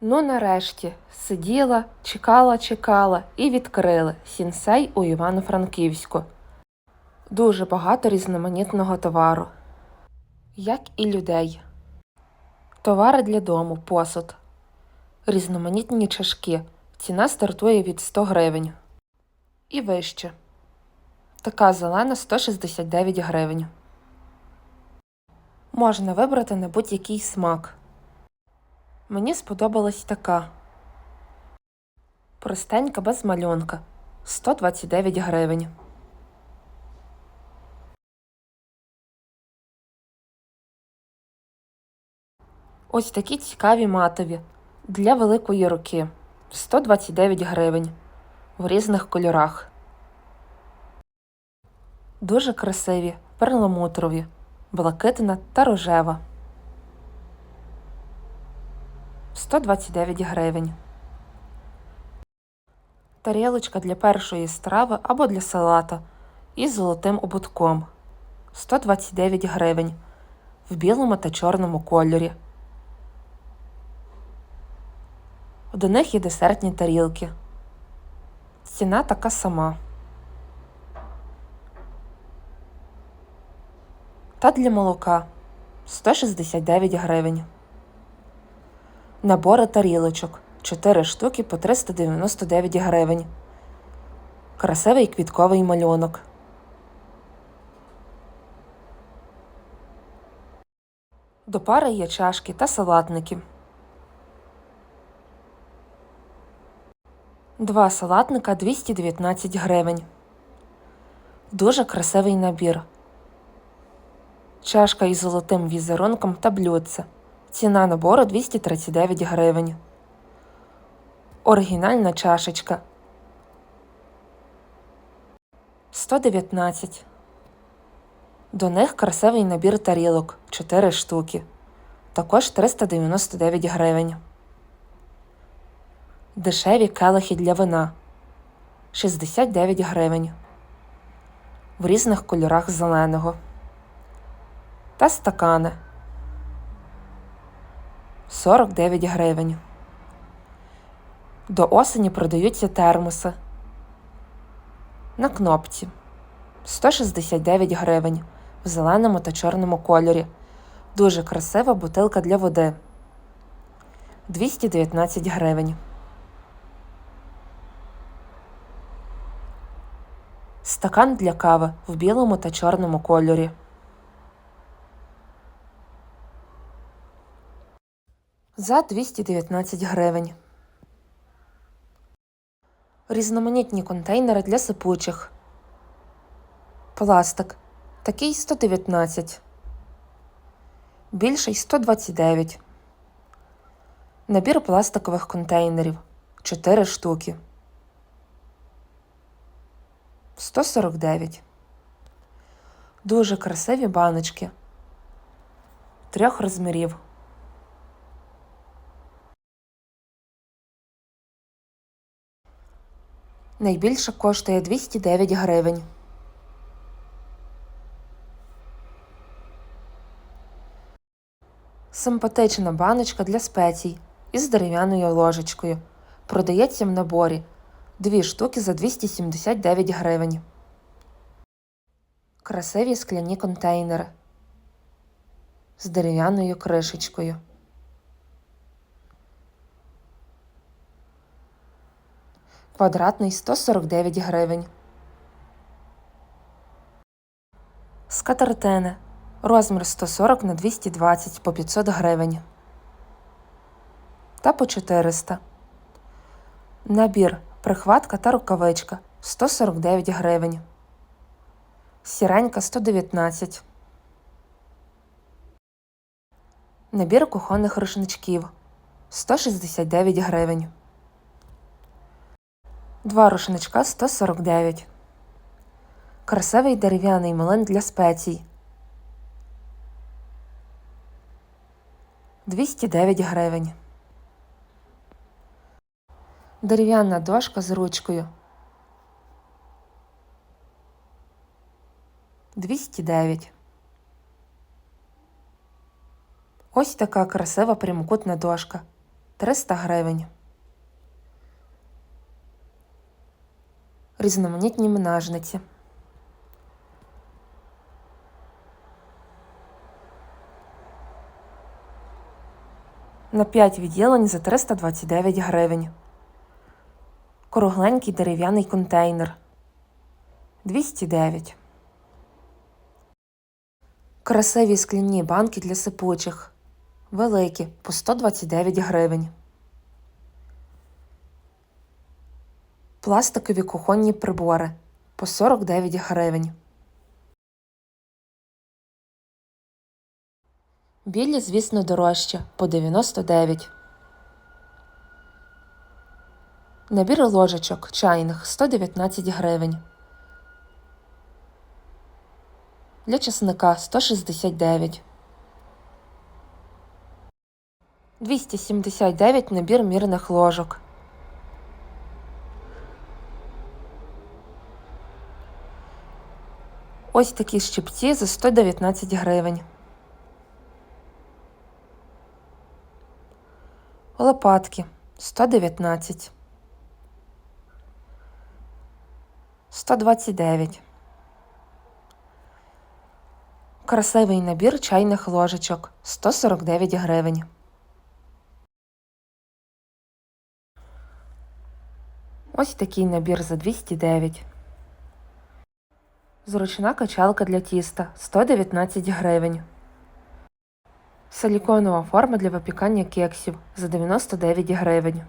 Ну, нарешті, сиділа, чекала, чекала і відкрили сінсей у Івано-Франківську. Дуже багато різноманітного товару, як і людей. Товари для дому, посуд, різноманітні чашки. Ціна стартує від 100 гривень. І вище. Така зелена 169 гривень. Можна вибрати на будь-який смак. Мені сподобалась така. Простенька без малюнка 129 гривень. Ось такі цікаві матові для великої руки 129 гривень в різних кольорах. Дуже красиві, перламутрові, блакитна та рожева. 129 гривень. Тарілочка для першої страви або для салата із золотим ободком 129 гривень в білому та чорному кольорі. До них є десертні тарілки. Ціна така сама. Та для молока 169 гривень. Набори тарілочок 4 штуки по 399 гривень. Красивий квітковий малюнок. До пари є чашки та салатники. Два салатника 219 гривень. Дуже красивий набір. Чашка із золотим візерунком та блюдце. Ціна набору 239 гривень. Оригінальна чашечка 119. До них красивий набір тарілок 4 штуки. Також 399 гривень. Дешеві келихи для вина 69 гривень. В різних кольорах зеленого. Та стакани 49 гривень. До осені продаються термоси. На кнопці 169 гривень в зеленому та чорному кольорі. Дуже красива бутилка для води 219 гривень. Стакан для кави в білому та чорному кольорі. За 219 гривень. Різноманітні контейнери для сипучих. Пластик. Такий 119. Більший 129. Набір пластикових контейнерів 4 штуки. 149. Дуже красиві баночки. Трьох розмірів. Найбільша коштує 209 гривень. Симпатична баночка для спецій із дерев'яною ложечкою. Продається в наборі. Дві штуки за 279 гривень. Красиві скляні контейнери з дерев'яною кришечкою. Квадратний 149 гривень. Скатертини. Розмір 140 на 220 по 500 гривень. Та по 400. Набір прихватка та рукавичка 149 гривень. Сіренька 119. Набір кухонних рушничків 169 гривень. Два рушничка 149. Красивий дерев'яний млин для спецій. 209 гривень. Дерев'яна дошка з ручкою. 209. Ось така красива прямокутна дошка 300 гривень. Різноманітні менажниці. На 5 відділень за 329 гривень. Кругленький дерев'яний контейнер 209. Красиві скляні банки для сипучих. Великі по 129 гривень. Пластикові кухонні прибори по 49 гривень. Білі, звісно, дорожче по 99. Набір ложечок чайних 119 гривень. Для чесника 169. 279 набір мірних ложок. Ось такі щипці за 119 гривень. Лопатки 119. 129. Красивий набір чайних ложечок 149 гривень. Ось такий набір за 209. Зручна качалка для тіста 119 гривень. Силіконова форма для випікання кексів за 99 гривень.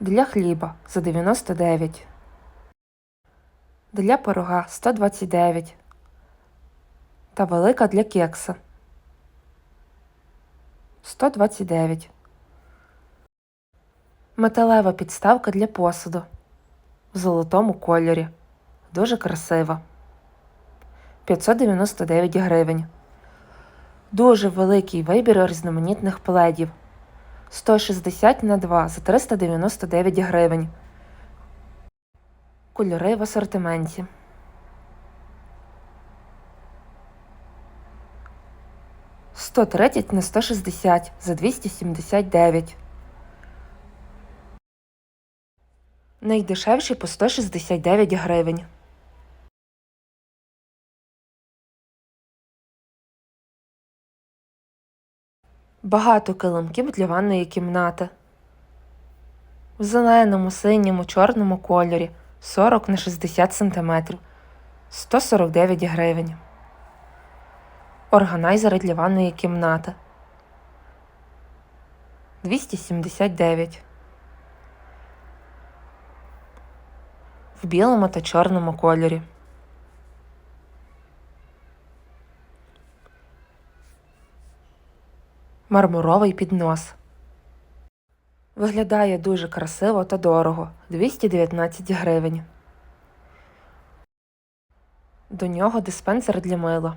Для хліба за 99. Для пирога 129. Та велика для кекса 129. Металева підставка для посуду в золотому кольорі. Дуже красива. 599 гривень. Дуже великий вибір різноманітних пледів. 160 на 2 за 399 гривень. Кольори в асортименті. Сто тридцять на 160 за 279. Найдешевші по 169 гривень. Багато килимків для ванної кімнати. В зеленому, синьому, чорному кольорі 40 на 60 см 149 гривень. Органайзери для ванної кімнати 279. В білому та чорному кольорі. Мармуровий піднос. Виглядає дуже красиво та дорого 219 гривень. До нього диспенсер для мила.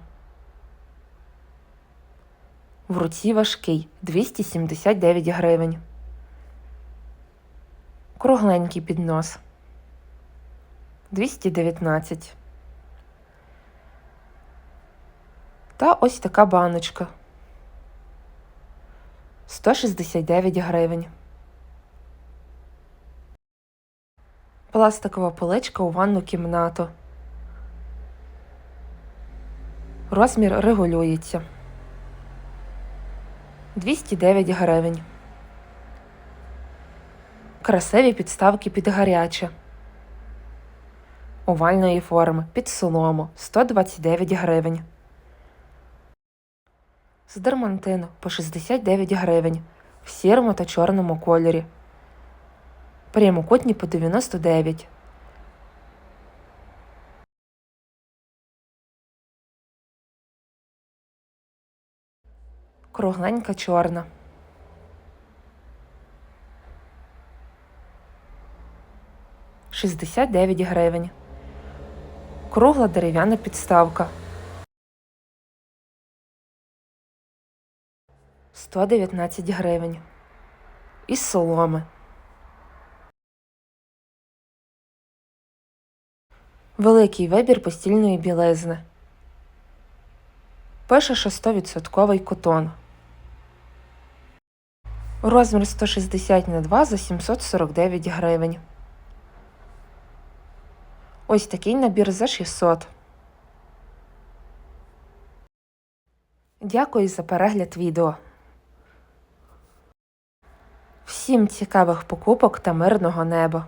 В руці важкий 279 гривень. Кругленький піднос 219. Та ось така баночка 169 гривень. Пластикова поличка у ванну кімнату. Розмір регулюється. 209 гривень. Красиві підставки під гаряче. Овальної форми під солому 129 гривень. З дермантину по 69 гривень в сірому та чорному кольорі. Прямокутні по 99. Кругленька чорна. Шістдесят дев'ять гривень. Кругла дерев'яна підставка. 119 гривень. Із соломи. Великий вибір постільної білизни. Пише, що 100% котон. Розмір 160 на 2 за 749 гривень. Ось такий набір за 600. Дякую за перегляд відео. Всім цікавих покупок та мирного неба!